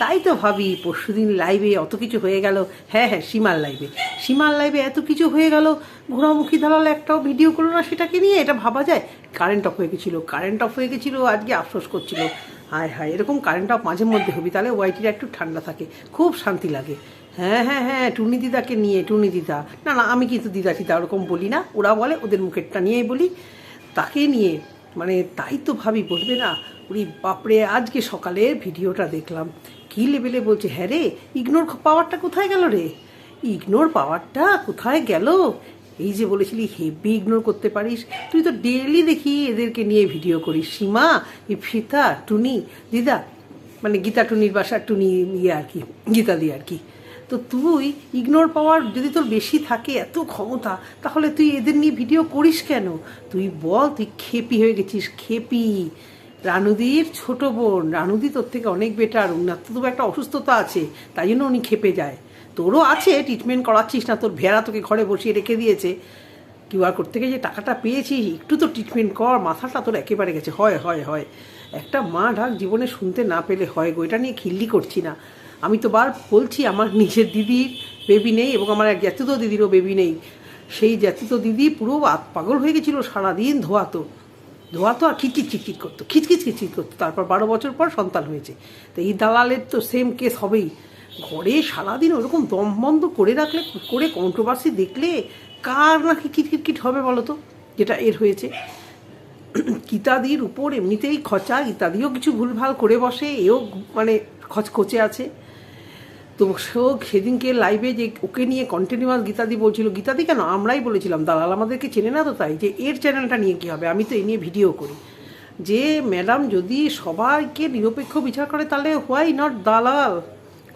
তাই তো ভাবি, পরশুদিন লাইভে অত কিছু হয়ে গেল। হ্যাঁ হ্যাঁ সীমার লাইভে সীমার লাইভে এত কিছু হয়ে গেল ঘোরামুখী দালাল একটাও ভিডিও করল না সেটাকে নিয়ে, এটা ভাবা যায়? কারেন্ট অফ হয়ে গেছিল কারেন্ট অফ হয়ে গেছিল, আজকে আফসোস করছিল। হায় হায়, এরকম কারেন্ট অফ মাঝে মধ্যে হবি, তাহলে ওয়াইটিটা একটু ঠান্ডা থাকে, খুব শান্তি লাগে। হ্যাঁ হ্যাঁ হ্যাঁ টুনি দিদাকে নিয়ে, টুনি দিদা। না না, আমি কিন্তু দিদা টিদা, ওরকম বলি না, ওরা বলে, ওদের মুখেরটা নিয়েই বলি। তাকে নিয়ে মানে তাই তো ভাবি, বলবে না উনি বাপরে, আজকে সকালে ভিডিওটা দেখলাম। কী লেভেলে বলছে হ্যাঁ রে, ইগনোর পাওয়ারটা কোথায় গেল রে? ইগনোর পাওয়ারটা কোথায় গেল? এই যে বলেছিলি, হেভি ইগনোর করতে পারিস। তুই তো ডেলি দেখি এদেরকে নিয়ে ভিডিও করিস। সীমা ফিতা, টুনি, দিদা মানে গীতা টুনির বাসা, টুনি ইয়ে আর কি, গীতা দি আর কি। তো তুই ইগনোর পাওয়ার যদি তোর বেশি থাকে, এত ক্ষমতা, তাহলে তুই এদের নিয়ে ভিডিও করিস কেন? তুই বল, তুই খেপি হয়ে গেছিস, খেপি। রানুদির ছোট বোন, রানুদি তোর থেকে অনেক বেটার উনার তো একটা অসুস্থতা আছে, তাই জন্য উনি খেপে যায়। তোরও আছে ট্রিটমেন্ট করাচ্ছিস না, তোর ভেড়া তোকে ঘরে বসিয়ে রেখে দিয়েছে। কিউআর কোড থেকে যে টাকাটা পেয়েছিস, একটু তো ট্রিটমেন্ট কর, মাথাটা তোর একেবারে গেছে, হয় হয় হয়। একটা মা ঢাক জীবনে শুনতে না পেলে হয় গো, এটা নিয়ে খিল্লি করছি না। আমি তো বার বলছি, আমার নিজের দিদির বেবি নেই এবং আমার এক জ্যাতিত দিদিরও বেবি নেই। সেই জ্যাতিত দিদি পুরো পাগল হয়ে গেছিল সারাদিন ধোয়াতো ধোয়াতো আর খিচকিচ খিচকিচ করতো খিচকিচ খিচকিচ করতো। তারপর বারো বছর পর সন্তান হয়েছে। তো এই দালালের তো সেম কেস হবেই। ঘরে সারাদিন ওরকম দম বন্ধ করে রাখলে, করে কন্ট্রোভার্সি দেখলে কার নাকি কিটকিটকিট হবে বলো তো? যেটা এর হয়েছে। গীতাদির উপর এমনিতেই খচা, গীতাদিও কিছু ভুলভাল করে বসে, এও মানে খচখচে আছে। তো সেও সেদিনকে লাইভে যে ওকে নিয়ে কন্টিনিউয়াস গীতাদি বলছিল, গীতাদি কেন? আমরাই বলেছিলাম, দালাল আমাদেরকে চেনে না তো তাই, যে এর চ্যানেলটা নিয়ে কী হবে? আমি তো এ নিয়ে ভিডিও করি। যে ম্যাডাম যদি সবাইকে নিরপেক্ষ বিচার করে, তাহলে হোয়াই নট দালাল?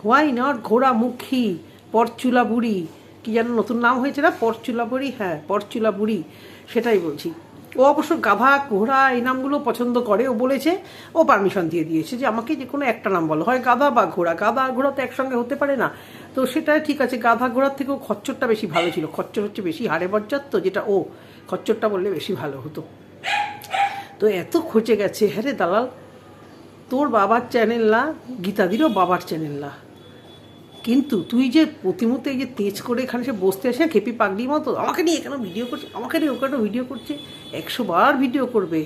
হোয়াই নট ঘোড়ামুখী পরচুলা বুড়ি কি যেন নতুন নাম হয়েছে না? পরচুলা বুড়ি হ্যাঁ পরচুলা বুড়ি সেটাই বলছি। ও অবশ্য গাভা, ঘোড়া এই নামগুলো পছন্দ করে। ও বলেছে, ও পারমিশন দিয়ে দিয়েছে যে আমাকে যে কোনো একটা নাম বলো। হয় গাধা বা ঘোড়া। গাধা আর ঘোড়া তো একসঙ্গে হতে পারে না। তো সেটা ঠিক আছে গাধা ঘোড়ার থেকেও খচ্চরটা বেশি ভালো ছিল। খচ্চর হচ্ছে বেশি হাড়ে বজ্জাত তো, যেটা ও, খচ্চরটা বললে বেশি ভালো হতো। তো এত খচে গেছে। হ্যাঁ রে দালাল, তোর বাবার চ্যানেল না, গীতাদিরও বাবার চ্যানেল না। কিন্তু তুই যে প্রতিমুহূর্তে এই যে তেজ করে এখানে সে বসতে আসে খেপি পাগলির মতো, আমাকে নিয়ে এখানে ভিডিও করছে? আমাকে নিয়ে ওখানে ভিডিও করছে? একশো বার ভিডিও করবে।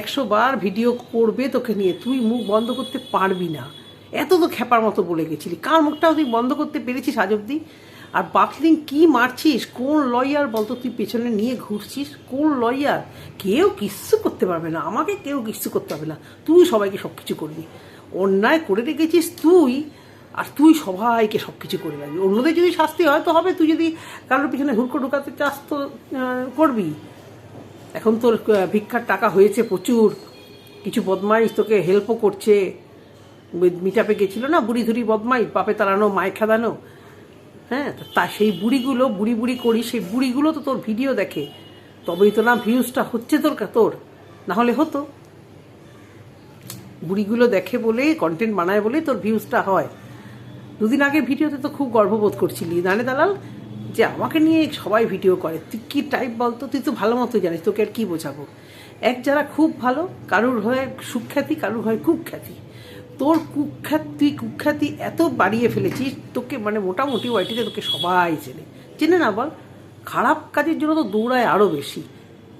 একশো বার ভিডিও করবে তোকে নিয়ে। তুই মুখ বন্ধ করতে পারবি না। এত তো খেপার মতো বলে গেছিলি। কার মুখটাও তুই বন্ধ করতে পেরেছিস আজ অব্দি আর বাকলিং কি মারছিস? কোন লয়ার বলতো তুই পেছনে নিয়ে ঘুরছিস? কোন লয়ার কেউ কিচ্ছু করতে পারবে না। আমাকে কেউ কিচ্ছু করতে পারবে না। তুই সবাইকে সব কিছু করবি। অন্যায় করে রেখেছিস তুই। আর তুই সবাইকে সব কিছু করে রাখবি। অন্যদের যদি শাস্তি হয় তো হবে, তুই যদি কারোর পিছনে হুড়কো ঢুকাতে চাস তো করবি। এখন তোর ভিক্ষার টাকা হয়েছে প্রচুর। কিছু বদমাইশ তোকে হেল্পও করছে। মিটাপে গেছিল না, বুড়ি ধুরি বদমাইশ, বাপে তাড়ানো মায় খেদানো। হ্যাঁ তা সেই বুড়িগুলো, বুড়ি বুড়ি করি সেই বুড়িগুলো তো তোর ভিডিও দেখে। তবেই তো না ভিউজটা হচ্ছে তোর তোর। না হলে হতো। বুড়িগুলো দেখে বলে কন্টেন্ট বানায় বলেই তোর ভিউজটা হয়। দুদিন আগে ভিডিওতে তো খুব গর্ববোধ করছিলি জানে দালাল, যে আমাকে নিয়ে সবাই ভিডিও করে। তুই কী টাইপ বলতো? তুই তো ভালো মতো জানিস, তোকে আর কী বোঝাবো? এক যারা খুব ভালো, কারুর হয়ে সুখ্যাতি, কারুর হয় কুখ্যাতি। তোর কুখ্যাত তুই কুখ্যাতি এত বাড়িয়ে ফেলেছিস, তোকে মানে মোটামুটি ওয়াইটিতে তোকে সবাই চেনে। চেনে না বল? খারাপ কাজের জন্য তো দৌড়ায় আরও বেশি।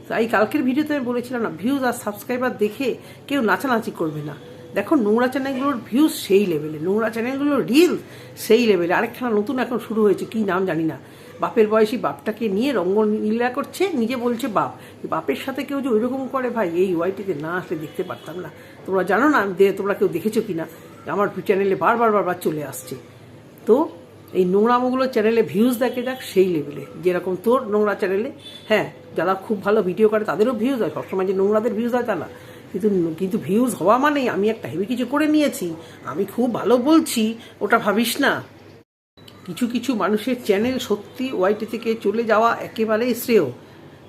তাই কালকের ভিডিওতে আমি বলেছিলাম না ভিউজ আর সাবস্ক্রাইবার দেখে কেউ নাচানাচি করবে না। দেখো নোংরা চ্যানেলগুলোর ভিউজ সেই লেভেলে নোংরা চ্যানেলগুলোর রিল সেই লেভেলে আরেকখানা নতুন এখন শুরু হয়েছে, কী নাম জানি না। বাপের বয়সী বাপটাকে নিয়ে রঙ্গলীলা করছে, নিজে বলছে বাপ। বাপের সাথে কেউ যে ওইরকম করে ভাই, এই ওয়াইটিতে না আসলে দেখতে পারতাম না। তোমরা জানো না দে- তোমরা কেউ দেখেছ কি না আমার চ্যানেলে বারবার বারবার চলে আসছে। তো এই নোংরামোগুলো চ্যানেলে ভিউজ দেখে যাক সেই লেভেলে যেরকম তোর নোংরা চ্যানেলে হ্যাঁ যারা খুব ভালো ভিডিও করে তাদেরও ভিউজ হয়। সবসময় যে নোংরাদের ভিউজ হয় তা না। কিন্তু কিন্তু ভিউজ হওয়া মানেই আমি একটা হেভি কিছু করে নিয়েছি। আমি খুব ভালো বলছি, ওটা ভাবিস না। কিছু কিছু মানুষের চ্যানেল সত্যি ওয়াইটি থেকে চলে যাওয়া একেবারেই শ্রেয়।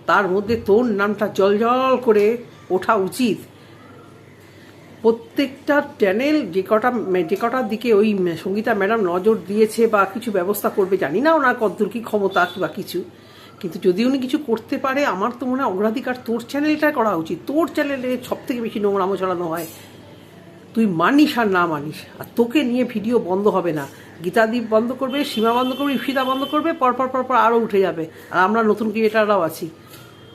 তার মধ্যে তোর নামটা জল জল করে ওঠা উচিত। প্রত্যেকটা চ্যানেল যে কটা যে কটার দিকে ওই সঙ্গীতা ম্যাডাম নজর দিয়েছে বা কিছু ব্যবস্থা করবে, জানি না ওনার কতদূর কি ক্ষমতা বা কিছু। কিন্তু যদি উনি কিছু করতে পারে, আমার তো মনে হয় অগ্রাধিকার তোর চ্যানেলটা করা উচিত। তোর চ্যানেলে সব থেকে বেশি নোংরামো ছড়ানো হয়। তুই মানিস আর না মানিস। আর তোকে নিয়ে ভিডিও বন্ধ হবে না। গীতাদীপ বন্ধ করবে, সীমা বন্ধ করবে ইফিদা বন্ধ করবে, পরপর পরপর আরও উঠে যাবে। আর আমরা নতুন ক্রিয়েটাররাও আছি।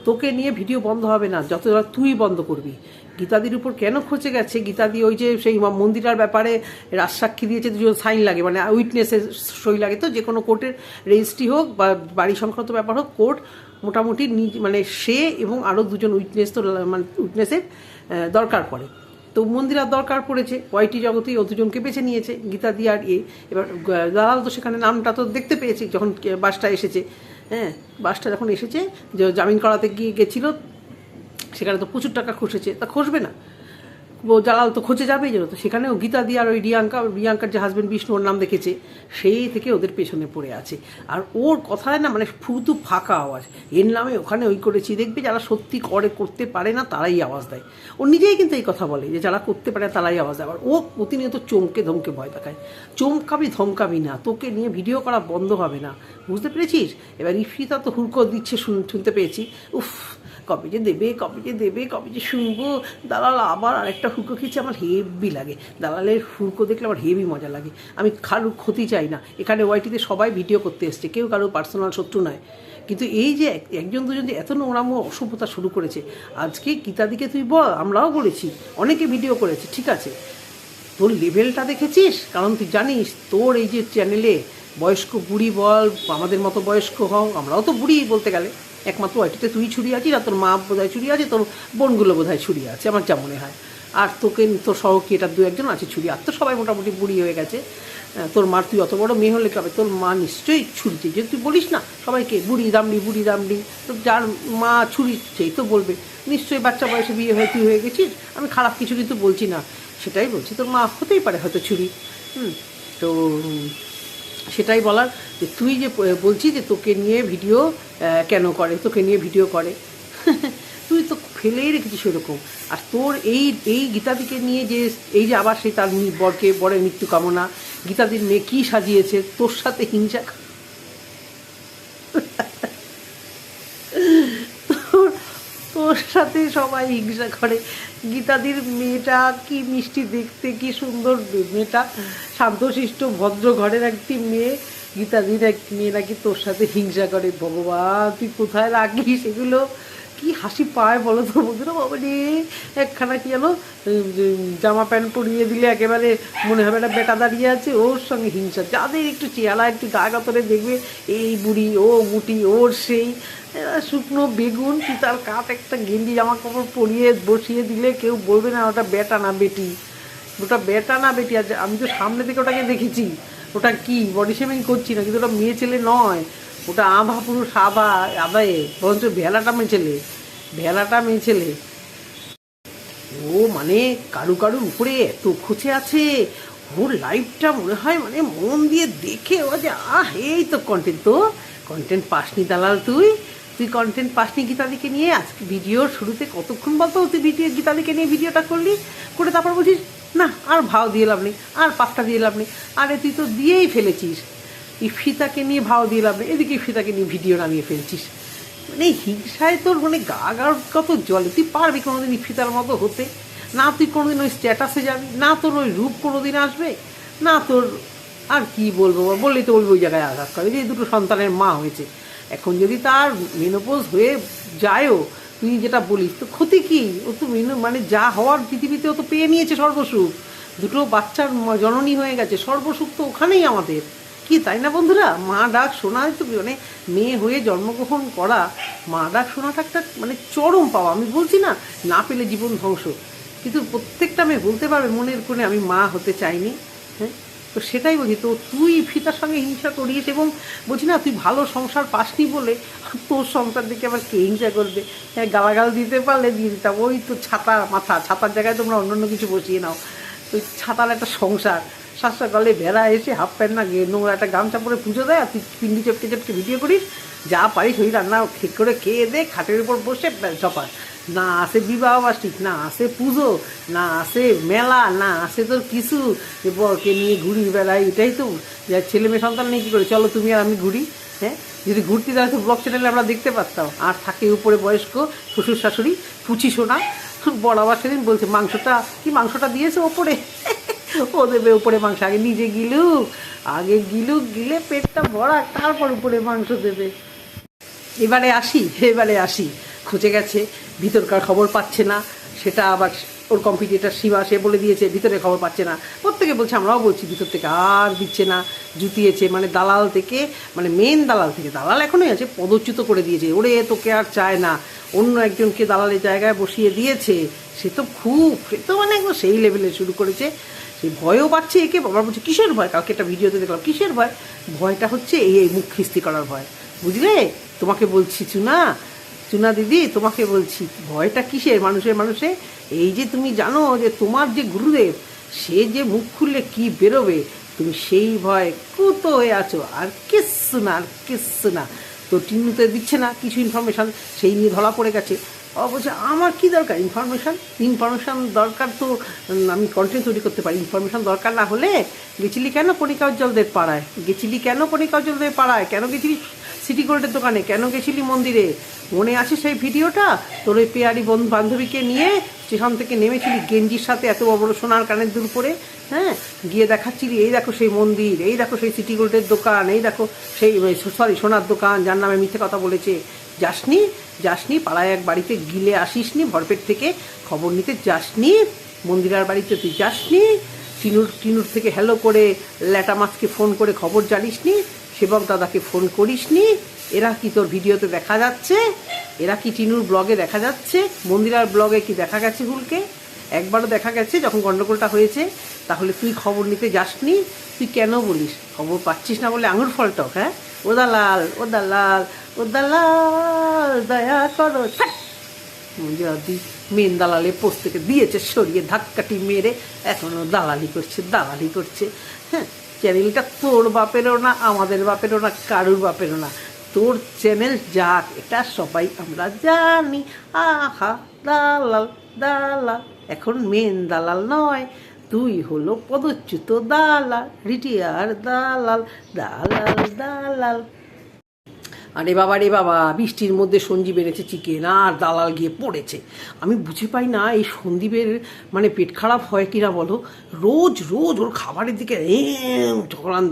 তোকে নিয়ে ভিডিও বন্ধ হবে না, যত তুই বন্ধ করবি। গীতাদির উপর কেন খচে গেছে? গীতাদি ওই যে সেই মন্দিরার ব্যাপারে রাজসাক্ষী দিয়েছে, দুজন সাইন লাগে মানে উইটনেসের সই লাগে। তো যে কোনো কোর্টের রেজিস্ট্রি হোক বা বাড়ি সংক্রান্ত ব্যাপার হোক, কোর্ট মোটামুটি নিজ- মানে সে এবং আরও দুজন উইটনেস তো মানে উইটনেসের দরকার পড়ে। তো মন্দিরার দরকার পড়েছে, ওয়াইটি জগতেই ও দুজনকে বেছে নিয়েছে গীতাদি আর এ। এবার দালাল তো সেখানে নামটা তো দেখতে পেয়েছি, যখন বাসটা এসেছে হ্যাঁ বাসটা যখন এসেছে জামিন করাতে গিয়ে গেছিল সেখানে তো প্রচুর টাকা খসেছে তা খসবে না। ও জালাল তো খোঁজে যাবেই যেন। তো সেখানেও গীতা দিয়ে আর ওই রিয়াঙ্কা রিয়াঙ্কার যে হাজব্যান্ড বিষ্ণু ওর নাম দেখেছে, সেই থেকে ওদের পেছনে পড়ে আছে। আর ওর কথায় না মানে ফুতু ফাঁকা আওয়াজ। এর নামে ওখানে ওই করেছি। দেখবে যারা সত্যি করে করতে পারে না, তারাই আওয়াজ দেয়। ও নিজেই কিন্তু এই কথা বলে যে যারা করতে পারে তারাই আওয়াজ দেয়। আর ও প্রতিনিয়ত চমকে ধমকে ভয় দেখায়। চমকাবি, ধমকাবি না। তোকে নিয়ে ভিডিও করা বন্ধ হবে না। বুঝতে পেরেছিস? এবার ইফিতা তো হুড়কো দিচ্ছে শুন- শুনতে পেয়েছি। উফ কবে যে দেবে, কবে যে দেবে, কবে যে শুনব। দালাল আবার আরেকটা হুড়কো খেয়েছে, আমার হেভি লাগে। দালালের হুড়কো দেখলে আমার হেভি মজা লাগে। আমি কারোর ক্ষতি চাই না। এখানে ওয়াইটিতে সবাই ভিডিও করতে এসছে, কেউ কারও পার্সোনাল শত্রু নয়। কিন্তু এই যে এক- একজন দুজন যে এত নোংরাম অসভ্যতা শুরু করেছে, আজকে গীতাদিকে তুই বল, আমরাও বলেছি, অনেকে ভিডিও করেছে, ঠিক আছে। তোর লেভেলটা দেখেছিস? কারণ তুই জানিস, তোর এই যে চ্যানেলে বয়স্ক বুড়ি বল, আমাদের মতো বয়স্ক হও, আমরাও তো বুড়ি বলতে গেলে। একমাত্র ওইটিতে তুই ছুরি আছিস আর তোর মা বোধহয় ছুরি আছে, তোর বোনগুলো বোধহয় ছুরি আছে, আমার যা মনে হয়। আর তোকে, তোর সহকি এটা দু একজন আছে ছুরি? আর তো সবাই মোটামুটি বুড়ি হয়ে গেছে। তোর মার তুই অত বড় মেয়ে হলে কবে তোর মা নিশ্চয়ই ছুরিতে যে তুই বলিস না, সবাইকে বুড়ি দামড়ি বুড়ি দামড়ি তো যার মা ছুরি সেই তো বলবে। নিশ্চয়ই বাচ্চা বয়সে বিয়ে হয়ে, তুই হয়ে গেছিস? আমি খারাপ কিছু কিন্তু বলছি না। সেটাই বলছি, তোর মা হতেই পারে হয়তো ছুরি। হুম, তো সেটাই বলার যে তুই যে বলছি যে তোকে নিয়ে ভিডিও কেন করে? তোকে নিয়ে ভিডিও করে। তুই তো ফেলেই রেখেছিস সেরকম। আর তোর এই এই গীতাদিকে নিয়ে যে, এই যে আবার সেই তার বরকে, বরের মৃত্যু কামনা, গীতাদির মেয়ে কী সাজিয়েছে? তোর সাথে হিংসা তোর তোর সাথে সবাই হিংসা করে। গীতাদির মেয়েটা কি মিষ্টি দেখতে, কি সুন্দর মেয়েটা। শান্তশিষ্ট ভদ্র ঘরের একটি মেয়ে। গীতাদির এক মেয়ে নাকি তোর সাথে হিংসা করে। ভগবান, তুই কোথায় রাখিস এগুলো? কি হাসি পায় বলো তো বন্ধুরা? বাবা রে, একখানা কি জানো জামা প্যান্ট পরিয়ে দিলে একেবারে মনে হবে একটা বেটা দাঁড়িয়ে আছে, ওর সঙ্গে হিংসা। যাদের একটু চেহারা, একটু গা গাতরে দেখবে, এই বুড়ি, ও মুটি ওর সেই শুকনো বেগুন, কি তার কাঠ একটা গেঞ্জি জামা কাপড় পরিয়ে বসিয়ে দিলে কেউ বলবে না ওটা বেটা না বেটি। ওটা বেটা না বেটি আছে আমি তো সামনে থেকে ওটাকে দেখেছি। ওটা কি বডি শেমিং করছি না কিন্তু ওটা মেয়ে ছেলে নয়। ওটা আভা পুরুষ আভা আদায়ে বরঞ্চ ভেলাটা মেয়ে ছেলে ভেলাটা মেয়ে ছেলে ও মানে কারু কারুর উপরে এত খুঁজে আছে। ওর লাইফটা মনে হয় মানে মন দিয়ে দেখে ও যে, আহ, এই তো কন্টেন্ট তো। কন্টেন্ট পাসনি দালাল তুই। তুই কন্টেন্ট পাসনি গীতাদিকে নিয়ে। আজকে ভিডিওর শুরুতে কতক্ষণ বলতো? তুই ভিডিও গীতাদিকে নিয়ে ভিডিওটা করলি? করে তারপর বলছিস, না, আর ভাও দিয়ে লাভ নেই, আর পাঁচটা দিয়ে লাভ নেই। আরে, তুই তো দিয়েই ফেলেছিস। ইফিতাকে নিয়ে ভাও দিয়ে লাভ নেই। এদিকে ইফিতাকে নিয়ে ভিডিও নামিয়ে ফেলছিস। মানে হিংসায় তোর মানে গা গার কত জলে। তুই পারবি কোনোদিন ইফিতার মতো হতে? না তুই কোনোদিন ওই স্ট্যাটাসে যাবি? না তোর ওই রূপ কোনোদিন আসবে? না তোর আর কি বলব? বললেই তো বলব ওই জায়গায় আঘাত করে। যে দুটো সন্তানের মা হয়েছে। এখন যদি তার মেনোপোজ হয়ে যায়ও, তুই যেটা বলিস, তো ক্ষতি কি? ও তো মেনো মানে যা হওয়ার পৃথিবীতে ও তো পেয়ে নিয়েছে সর্বসুখ। দুটো বাচ্চার জননী হয়ে গেছে। সর্বসুখ তো ওখানেই আমাদের। কি, তাই না বন্ধুরা? মা ডাক শোনা তো মানে মেয়ে হয়ে জন্মগ্রহণ করা মা ডাক শোনাটা একটা মানে চরম পাওয়া। আমি বলছি না না পেলে জীবন ধ্বংস। কিন্তু প্রত্যেকটা মেয়ে বলতে পারবে মনের কোণে, আমি মা হতে চাইনি। হ্যাঁ? তো সেটাই বলছি, তো তুই ফিতার সঙ্গে হিংসা করিস এবং বলছি না, তুই ভালো সংসার পাসনি বলে তোর সংসার দিকে আবার কে হিংসা করবে? হ্যাঁ গালাগাল দিতে পারলে দিয়ে দিতাম। ওই তো ছাতা, মাথা, ছাতার জায়গায় তোমরা অন্য অন্য কিছু বসিয়ে নাও। তো ছাতার একটা সংসার। গলে ভেড়া এসে হাফ প্যান্ট না নোংরা একটা গামছা পরে পুজো দেয়, আর তুই পিন্ডি চপকে চপকে ভিডিও করিস। যা পারিস ওই রান্না ঠিক করে খেয়ে দে, খাটের উপর বসে চপার না আসে বিবাহ বার্ষিক, না আসে পুজো, না আসে মেলা, না আসে তোর কিছু। বরকে নিয়ে ঘুরি বেড়াই এটাই তো ছেলে মেয়ে সন্তান নিয়ে কী করে? চলো তুমি আর আমি ঘুরি হ্যাঁ? যদি ঘুরতে যাই তো ব্লগ চ্যানেলে আমরা দেখতে পারতাম। আর থাকে উপরে বয়স্ক শ্বশুর শাশুড়ি, পুচি সোনা। বড় আবার সেদিন বলছে, মাংসটা কি মাংসটা দিয়েছে ওপরে? ও দেবে উপরে মাংস। আগে নিজে গিলুক আগে গিলুক গিলে পেটটা ভরা, তারপর উপরে মাংস দেবে। এবারে আসি এবারে আসি। খুঁজে গেছে, ভিতরকার খবর পাচ্ছে না। সেটা আবার ওর কম্পিটিটার সীমা সে বলে দিয়েছে ভিতরে খবর পাচ্ছে না। প্রত্যেকে বলছে, আমরাও বলছি, ভিতর থেকে আর দিচ্ছে না, জুতিয়েছে। মানে দালাল থেকে মানে মেন দালাল থেকে, দালাল এখনই আছে, পদচ্যুত করে দিয়েছে। ওরে, তোকে আর চায় না। অন্য একজনকে দালালের জায়গায় বসিয়ে দিয়েছে। সে তো খুব, সে তো মানে একদম সেই লেভেলে শুরু করেছে। সে ভয়ও পাচ্ছে একে বাবা বলছে, কিসের ভয়? কালকে একটা ভিডিওতে দেখলাম, কিসের ভয়? ভয়টা হচ্ছে এই এই মুখ খিস্তি করার ভয়। বুঝলে? তোমাকে বলছি, চুনা চুনা দিদি, তোমাকে বলছি, ভয়টা কিসের? মানুষের মানুষে এই যে তুমি জানো যে তোমার যে গুরুদেব, সে যে মুখ খুললে কি বেরোবে? তুমি সেই ভয় কুত হয়ে আছো। আর কিচ্ছু না, আর কিচ্ছু না। তো টিনুতে দিচ্ছে না, কিছু ইনফরমেশান সেই নিয়ে ধরা পড়ে গেছে। ও বলছে, আমার কি দরকার? ইনফরমেশান ইনফরমেশান দরকার তো আমি কন্টেন্ট তৈরি করতে পারি। ইনফরমেশান দরকার না হলে গেছিলি কেন কণিকা উজ্জ্বলদের পাড়ায়? গেছিলি কেন কণিকা উজ্জ্বলদের পাড়ায়? কেন গেছিলি সিটি গোল্ডের দোকানে? কেন গেছিলি মন্দিরে? মনে আছে সেই ভিডিওটা? তোর ওই পেয়ারি বন্ধু বান্ধবীকে নিয়ে স্টেশন থেকে নেমেছিলি গেঞ্জির সাথে এত বড় সোনার কানের দূর করে হ্যাঁ? গিয়ে দেখাচ্ছিলি, এই দেখো সেই মন্দির, এই দেখো সেই সিটি গোল্ডের দোকান, এই দেখো সেই সরি সোনার দোকান, যার নামে মিথ্যে কথা বলেছে। যাসনি যাসনি, পাড়ায় এক বাড়িতে গিলে আসিসনি, ভরপেট থেকে খবর নিতে যাসনি, মন্দিরার বাড়িতে তুই যাসনি, টিনুর টিনুর থেকে হ্যালো করে ল্যাটা মাছকে ফোন করে খবর জানিসনি, সেবক দাদাকে ফোন করিসনি, এরা কি তোর ভিডিওতে দেখা যাচ্ছে? এরা কি টিনুর ব্লগে দেখা যাচ্ছে? মন্দিরার ব্লগে কি দেখা গেছে হুলকে? একবারও দেখা গেছে, যখন গন্ডগোলটা হয়েছে, তাহলে তুই খবর নিতে যাসনি? তুই কেন বলিস? খবর পাচ্ছিস না বলে আঙুর ফলটক হ্যাঁ? ও দালাল ও দালাল ও দালাল, দয়া করো মেন দালালে পোস্ট থেকে দিয়েছে, সরিয়ে ধাক্কাটি মেরে এখনও দালালি করছে দালালি করছে। হ্যাঁ চ্যানেলটা তোর বাপেরও না, আমাদের বাপেরও না, কারুর বাপেরও না। তোর চ্যানেল যাক, এটা সবাই আমরা জানি। আহা, দালাল দালাল। এখন মেন দালাল নয় তুই হলো পদচ্যুত দালাল রিটিয়ার দালাল দালাল দালাল। আরে বাবা, রে বাবা, বৃষ্টির মধ্যে সঞ্জীব এনেছে চিকেন আর দালাল গিয়ে পড়েছে। আমি বুঝে পাই না এই সন্দীপের মানে পেট খারাপ হয় কিনা বলো? রোজ রোজ ওর খাবারের দিকে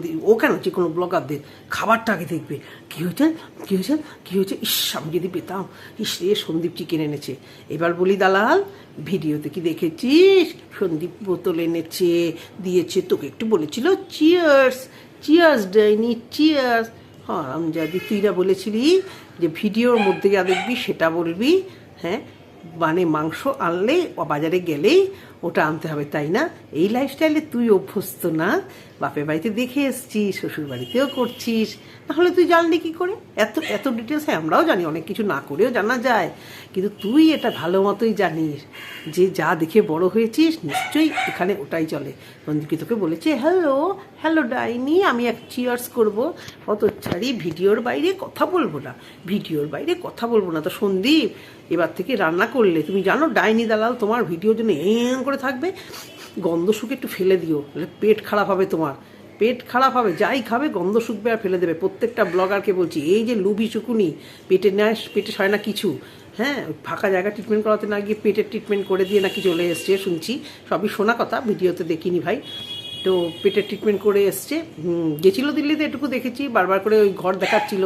দি ও কেন? যে কোনো ব্লগারদের খাবারটা আগে দেখবে। কী হয়েছে? কী হয়েছে? কী হয়েছে? ইস, আমি যদি পেতাম। ইস রে সন্দীপ চিকেন এনেছে। এবার বলি, দালাল, ভিডিওতে কি দেখেছিস? সন্দীপ বোতল এনেছে, দিয়েছে, তোকে একটু বলেছিল চিয়ার্স চিয়ার্স ডাইনি চিয়ার্স হ্যাঁ আমি তুই না বলেছিলি যে ভিডিওর মধ্যে যা দেখবি সেটা বলবি হ্যাঁ? মানে মাংস আনলে ও বাজারে গেলেই ওটা আনতে হবে, তাই না? এই লাইফস্টাইলে তুই অভ্যস্ত না। বাপের বাড়িতে দেখে এসছিস শ্বশুর বাড়িতেও করছিস। তাহলে তুই জানলি কি করে? এত এত ডিটেলস আমরাও জানি, অনেক কিছু না করেও জানা যায়। কিন্তু তুই এটা ভালো মতোই জানিস যে যা দেখে বড় হয়েছিস, নিশ্চয়ই এখানে ওটাই চলে। রঞ্জিকি তোকে বলেছে হ্যালো হ্যালো ডাইনি, আমি এক চিয়ার্স করব। অত ছাড়ি ভিডিওর বাইরে কথা বলব না। ভিডিওর বাইরে কথা বলব না। তো সন্দীপ, এবার থেকে রান্না করলে, তুমি জানো ডাইনি দালাল তোমার ভিডিওর জন্য এম করে থাকবে। গন্ধ শুকে একটু ফেলে দিও। পেট খারাপ হবে তোমার। পেট খারাপ হবে, যাই খাবে, গন্ধ শুকবে আর ফেলে দেবে। প্রত্যেকটা ব্লগারকে বলছি, এই যে লুবি শুকুনি পেটে নেয় পেটে সয় না কিছু হ্যাঁ ফাঁকা জায়গা ট্রিটমেন্ট করাতে না গিয়ে পেটের ট্রিটমেন্ট করে দিয়ে নাকি চলে এসছে, শুনছি। সবই শোনা কথা, ভিডিওতে দেখিনি ভাই। তো পেটের ট্রিটমেন্ট করে এসছে। গেছিল দিল্লিতে, এটুকু দেখেছি। বারবার করে ওই ঘর দেখাচ্ছিল।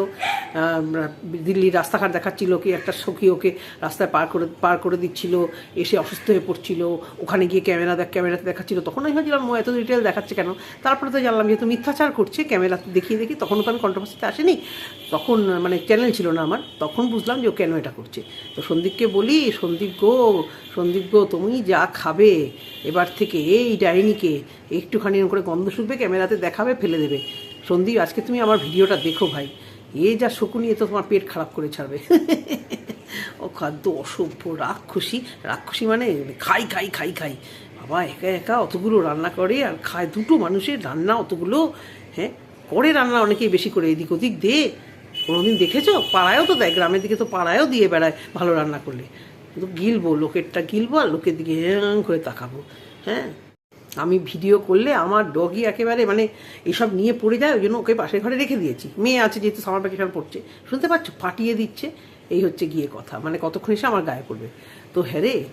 দিল্লির রাস্তাঘাট দেখাচ্ছিল কি একটা সখী ওকে রাস্তায় পার করে পার করে দিচ্ছিল, এসে অসুস্থ হয়ে পড়ছিল। ওখানে গিয়ে ক্যামেরা ক্যামেরাতে দেখাচ্ছিল। তখন আমি ভাবছিলাম, ও এত ডিটেল দেখাচ্ছে কেন? তারপরে তো জানলাম, যেহেতু মিথ্যাচার করছে ক্যামেরাতে দেখিয়ে দেখি, তখনও তো আমি কন্ট্রোভার্সিতে আসেনি। তখন মানে চ্যানেল ছিল না আমার। তখন বুঝলাম যে ও কেন এটা করছে? তো সন্দীপকে বলি, সন্দীপ গো সন্দীপ গো, তুমি যা খাবে, এবার থেকে এই ডাইনিকে একটুখানি করে গন্ধ শুকবে ক্যামেরাতে দেখাবে, ফেলে দেবে। সন্দীপ, আজকে তুমি আমার ভিডিওটা দেখো ভাই। এ যা শকুনি, এ তো তোমার পেট খারাপ করে ছাড়বে। ও খাদ্য অসভ্য, রাক্ষসী। রাক্ষসী মানে খাই খাই খাই খাই। বাবা, একা একা অতগুলো রান্না করে আর খায় দুটো মানুষের রান্না অতগুলো হ্যাঁ? করে রান্না অনেকেই বেশি করে এদিক ওদিক দে। কোনোদিন দেখেছ? পাড়ায়ও তো দেয়, গ্রামের দিকে তো পাড়ায়ও দিয়ে বেড়ায় ভালো রান্না করলে। কিন্তু গিলবো, লোকেরটা গিলবো আর লোকের দিকে হ্যাঁ করে তাকাবো হ্যাঁ? আমি ভিডিও করলে আমার ডগি একেবারে মানে এসব নিয়ে পড়ে যায়, ওই জন্য ওকে পাশের ঘরে রেখে দিয়েছি। মেয়ে আছে যেহেতু, সামার ভ্যাকেশন পড়ছে। শুনতে পাচ্ছ? ফাটিয়ে দিচ্ছে। এই হচ্ছে গিয়ে কথা। মানে কতক্ষণ এসে আমার গায়ে পড়বে? তো হ্যাঁ রে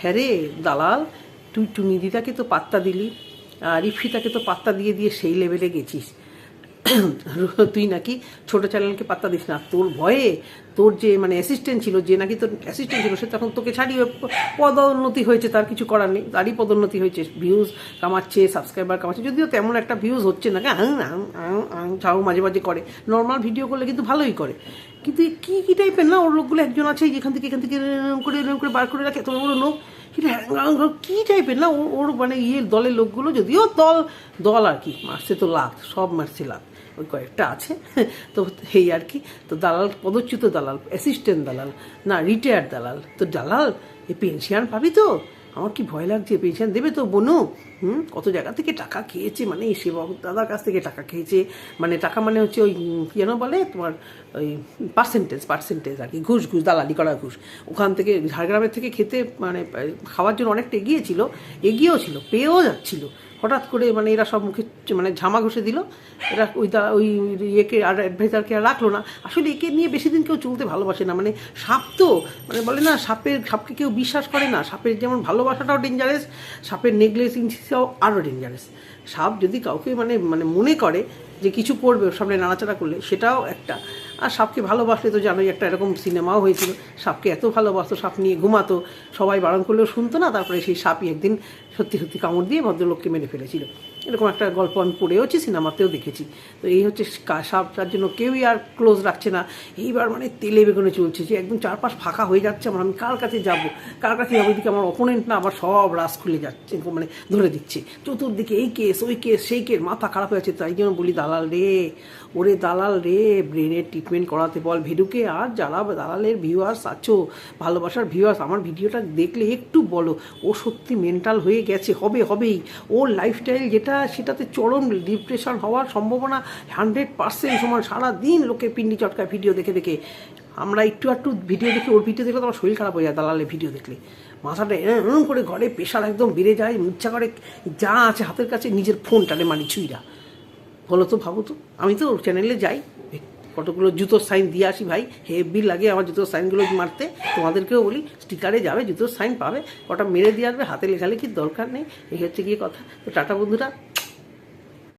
হ্যাঁ রে দালাল, তুই টুনি দিদাকে তো পাত্তা দিলি, আর ইফিতাকে তো পাত্তা দিয়ে দিয়ে সেই লেভেলে গেছিস। তুই নাকি ছোট চ্যানেলকে পাত্তা দিস না। তোর ভয়ে তোর যে মানে অ্যাসিস্ট্যান্ট ছিল, যে নাকি তোর অ্যাসিস্ট্যান্ট ছিল, সে তখন তোকে ছাড়িয়ে পদোন্নতি হয়েছে, তার কিছু করার নেই। তারই পদোন্নতি হয়েছে। ভিউজ কামাচ্ছে সাবস্ক্রাইবার কামাচ্ছে। যদিও তেমন একটা ভিউজ হচ্ছে না। ছাউ মাঝে মাঝে করে। নর্মাল ভিডিও করলে কিন্তু ভালোই করে। কিন্তু কি কি টাইপের না? ওর লোকগুলো একজন আছে যেখান থেকে এখান থেকে এরম করে এরম করে বার করে রাখে, এত বড় লোক। কি টাইপের না? ওর মানে ইয়ে দলের লোকগুলো, যদিও দল দল আর কি, মারছে তো লাখ, সব মারছে লাখ। ওই কয়েকটা আছে। তো এই আর কি, তো দালাল, পদচ্যুত দালাল অ্যাসিস্ট্যান্ট দালাল, না রিটায়ার্ড দালাল। তো দালাল, এ পেনশন পাবি তো? আমার কি ভয় লাগছে পেনশন দেবে তো বনু? হুম? কত জায়গা থেকে টাকা খেয়েছে? মানে এই সেবক দাদার কাছ থেকে টাকা খেয়েছে। মানে টাকা মানে হচ্ছে ওই উম, কি যেন বলে? তোমার ওই পার্সেন্টেজ পার্সেন্টেজ আর কি। ঘুষ ঘুষ দালালি করা ঘুষ। ওখান থেকে ঝাড়গ্রামের থেকে খেতে মানে খাওয়ার জন্য অনেকটা এগিয়ে ছিল এগিয়েও ছিল পেয়েও যাচ্ছিল। হঠাৎ করে মানে এরা সব মুখে মানে ঝামা ঘষে দিল। এরা ওই দা ওই ইয়েকে আর অ্যাডভাইজারকে আর রাখল না। আসলে একে নিয়ে বেশি দিন কেউ চলতে ভালোবাসে না। মানে সাপ তো মানে বলে না সাপের সাপকে কেউ বিশ্বাস করে না। সাপের যেমন ভালোবাসাটাও ডেঞ্জারাস সাপের নেগলেসিংসটাও আরও ডেঞ্জারাস সাপ যদি কাউকে মানে মানে মনে করে যে কিছু করবে, ওর সামনে নাড়াচাড়া করলে, সেটাও একটা। আর সাপকে ভালোবাসলে তো জানোই একটা এরকম সিনেমাও হয়েছিল। সাপকে এত ভালোবাসতো, সাপ নিয়ে ঘুমাতো, সবাই বারণ করলেও শুনতো না, তারপরে সেই সাপই একদিন সত্যি সত্যি কামড় দিয়ে ভদ্রলোককে মেরে ফেলেছিল। এরকম একটা গল্প আমি পড়েওছি সিনেমাতেও দেখেছি। তো এই হচ্ছে সাপ তার জন্য কেউই আর ক্লোজ রাখছে না। এইবার মানে তেলে বেগুনে চলছে যে একদম চারপাশ ফাঁকা হয়ে যাচ্ছে, আমার আমি কার কাছে যাব? কার কাছে যাব? এদিকে আমার অপোনেন্ট না আবার সব রাস খুলে যাচ্ছে মানে ধরে দিচ্ছে। চতুর্দিকে এই কেস ওই কেস সেই কেস মাথা খারাপ হয়ে আছে তাই জন্য বলি, দালাল রে, ওরে দালাল রে ব্রেনের ট্রিটমেন্ট করাতে বল। ভিডিওকে আর যারা দালালের ভিউয়ার্স আছো, ভালোবাসার ভিউয়ার্স আমার ভিডিওটা দেখলে একটু বলো, ও সত্যি মেন্টাল হয়ে গেছে, হবে, হবেই। ওর লাইফস্টাইল যেটা সেটাতে চরম ডিপ্রেশন হওয়ার সম্ভাবনা হান্ড্রেড পার্সেন্ট সমান। সারাদিন লোকে পিন্ডি চটকায় ভিডিও দেখে দেখে। আমরা একটু একটু ভিডিও দেখে ওর ভিডিও দেখলে তো আমার শরীর খারাপ হয়ে যায় দালালে ভিডিও দেখলে। মাথাটা এরম করে ঘরে প্রেশার একদম বেড়ে যায়, ইচ্ছা করে যা আছে হাতের কাছে, নিজের ফোনটালে মানে ছুঁইরা। বলো তো ভাবো তো। আমি তো চ্যানেলে যাই। কতগুলো জুতোর সাইন দিয়ে আসি ভাই? হেভি লাগে আমার জুতোর সাইনগুলো মারতে। তোমাদেরকেও বলি, স্টিকারে যাবে জুতোর সাইন পাবে ওটা মেরে দিয়ে আসবে, হাতে লেখালেখির দরকার নেই। এই হচ্ছে গিয়ে কথা। তো টাটা বন্ধুরা।